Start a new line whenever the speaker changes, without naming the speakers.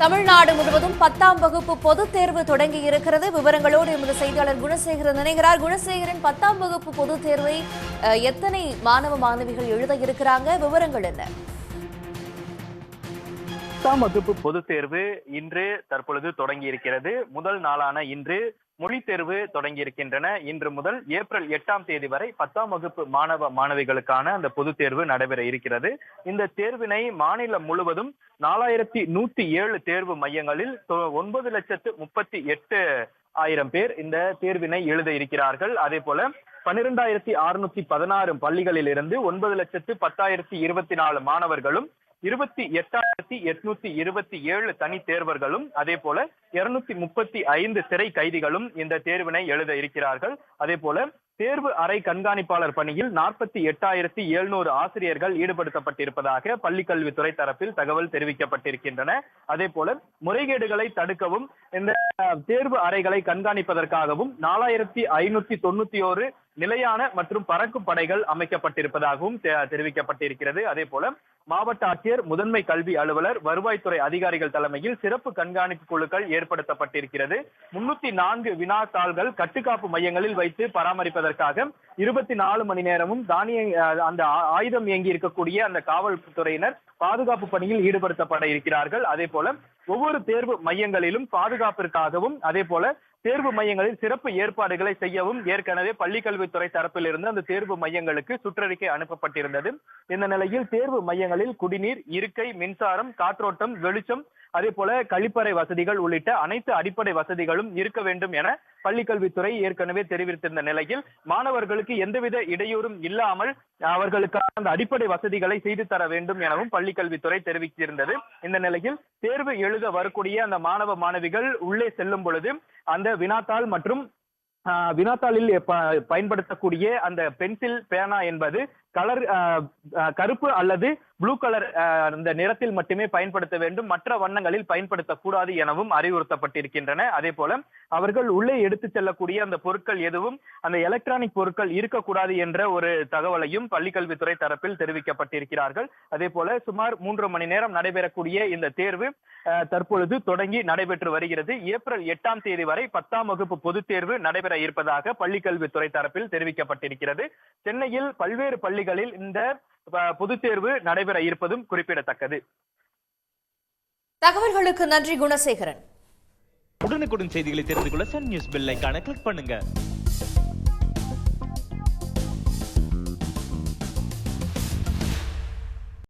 தமிழ்நாடு முழுவதும் பத்தாம் வகுப்பு பொதுத் தேர்வு தொடங்கி இருக்கிறது. விவரங்களோடு எமது செய்தியாளர் குணசேகரன் நினைகிறார் குணசேகரன் பத்தாம் வகுப்பு பொதுத் தேர்வை எத்தனை மாணவ மாணவிகள் எழுத இருக்கிறாங்க? விவரங்கள் என்ன?
பத்தாம் வகுப்பு பொதுத் தேர்வு இன்று தற்பொழுது தொடங்கி இருக்கிறது முதல் நாளான இன்று மொழி தேர்வு தொடங்கி இருக்கின்றன இன்று முதல் ஏப்ரல் எட்டாம் தேதி வரை பத்தாம் வகுப்பு மாணவ மாணவிகளுக்கான அந்த பொதுத் தேர்வு நடைபெற இருக்கிறது. இந்த தேர்வினை மாநிலம் முழுவதும் நாலாயிரத்தி நூத்தி ஏழு தேர்வு மையங்களில் ஒன்பது லட்சத்து முப்பத்தி எட்டு ஆயிரம் பேர் இந்த தேர்வினை எழுத இருக்கிறார்கள். அதே போல பன்னிரெண்டாயிரத்தி அறுநூத்தி பதினாறு பள்ளிகளில் இருந்து ஒன்பது லட்சத்து பத்தாயிரத்தி இருபத்தி நாலு மாணவர்களும் இருபத்தி எட்டாயிரத்தி எட்நூத்தி இருபத்தி ஏழு தனி தேர்வர்களும் அதே போல இருநூத்தி முப்பத்தி ஐந்து சிறை கைதிகளும் இந்த தேர்வினை எழுத இருக்கிறார்கள். அதே போல தேர்வு அறை கண்காணிப்பாளர் பணியில் நாற்பத்தி எட்டாயிரத்தி எழுநூறு ஆசிரியர்கள் ஈடுபடுத்தப்பட்டிருப்பதாக பள்ளிக்கல்வித்துறை தரப்பில் தகவல் தெரிவிக்கப்பட்டிருக்கின்றன. அதே போல முறைகேடுகளை தடுக்கவும் இந்த தேர்வு அறைகளை கண்காணிப்பதற்காகவும் நாலாயிரத்தி ஐநூத்தி தொண்ணூத்தி ஒரு நிலையான மற்றும் பறக்கும் படைகள் அமைக்கப்பட்டிருப்பதாகவும் தெ- தெரிவிக்கப்பட்டிருக்கிறது. அதே போல மாவட்ட ஆட்சியர் முதன்மை கல்வி அலுவலர் வருவாய்த்துறை அதிகாரிகள் தலைமையில் சிறப்பு கண்காணிப்பு குழுக்கள் ஏற்படுத்தப்பட்டிருக்கிறது. முன்னூத்தி நான்கு வினாத்தாள்கள் கட்டுக்காப்பு மையங்களில் வைத்து பராமரிப்பதற்காக இருபத்தி நாலு மணி நேரமும் தானிய அந்த ஆயுதம் இயங்கி இருக்கக்கூடிய அந்த காவல்துறையினர் பாதுகாப்பு பணியில் ஈடுபடுத்தப்பட இருக்கிறார்கள். அதே போல ஒவ்வொரு தேர்வு மையங்களிலும் பாதுகாப்பிற்காகவும் அதே போல தேர்வு மையங்களில் சிறப்பு ஏற்பாடுகளை செய்யவும் ஏற்கனவே பள்ளிக்கல்வித்துறை தரப்பில் இருந்து அந்த தேர்வு மையங்களுக்கு சுற்றறிக்கை அனுப்பப்பட்டிருந்தது. இந்த நிலையில் தேர்வு மையங்களில் குடிநீர் இருக்கை மின்சாரம் காற்றோட்டம் வெளிச்சம் அதே போல கழிப்பறை வசதிகள் உள்ளிட்ட அனைத்து அடிப்படை வசதிகளும் இருக்க வேண்டும் என பள்ளிக்கல்வித்துறை ஏற்கனவே தெரிவித்திருந்த நிலையில் மாணவர்களுக்கு எந்தவித இடையூறும் இல்லாமல் அவர்களுக்கான அந்த அடிப்படை வசதிகளை செய்து தர வேண்டும் எனவும் பள்ளிக்கல்வித்துறை தெரிவித்திருந்தது. இந்த நிலையில் தேர்வு எழுத வரக்கூடிய அந்த மாணவ மாணவிகள் உள்ளே செல்லும் பொழுது அந்த வினாத்தாள் மற்றும் வினாத்தாளில் பயன்படுத்தக்கூடிய அந்த பென்சில் பேனா என்பது கலர் கருப்பு அல்லது ப்ளூ கலர் அந்த நிறத்தில் மட்டுமே பயன்படுத்த வேண்டும். மற்ற வண்ணங்களில் பயன்படுத்தக்கூடாது எனவும் அறிவுறுத்தப்பட்டிருக்கின்றன. அதே போல அவர்கள் உள்ளே எடுத்து செல்லக்கூடிய அந்த பொருட்கள் எதுவும் அந்த எலக்ட்ரானிக் பொருட்கள் இருக்கக்கூடாது என்ற ஒரு தகவலையும் பள்ளிக்கல்வித்துறை தரப்பில் தெரிவிக்கப்பட்டிருக்கிறார்கள். அதே போல சுமார் மூன்று மணி நேரம் நடைபெறக்கூடிய இந்த தேர்வு அஹ், தற்பொழுது தொடங்கி நடைபெற்று வருகிறது. ஏப்ரல் எட்டாம் தேதி வரை பத்தாம் வகுப்பு பொதுத் தேர்வு நடைபெற இருப்பதாக பள்ளிக்கல்வித்துறை தரப்பில் தெரிவிக்கப்பட்டிருக்கிறது. சென்னையில் பல்வேறு பள்ளிகளில் இந்த பொதுத் தேர்வு நடைபெற இருப்பதும் குறிப்பிடத்தக்கது.
தகவல்களுக்கு நன்றி குணசேகரன்.
உடனுக்குடன் செய்திகளை தெரிந்து கொள்ள சன் நியூஸ் பெல் ஐகானை கிளிக் பண்ணுங்க.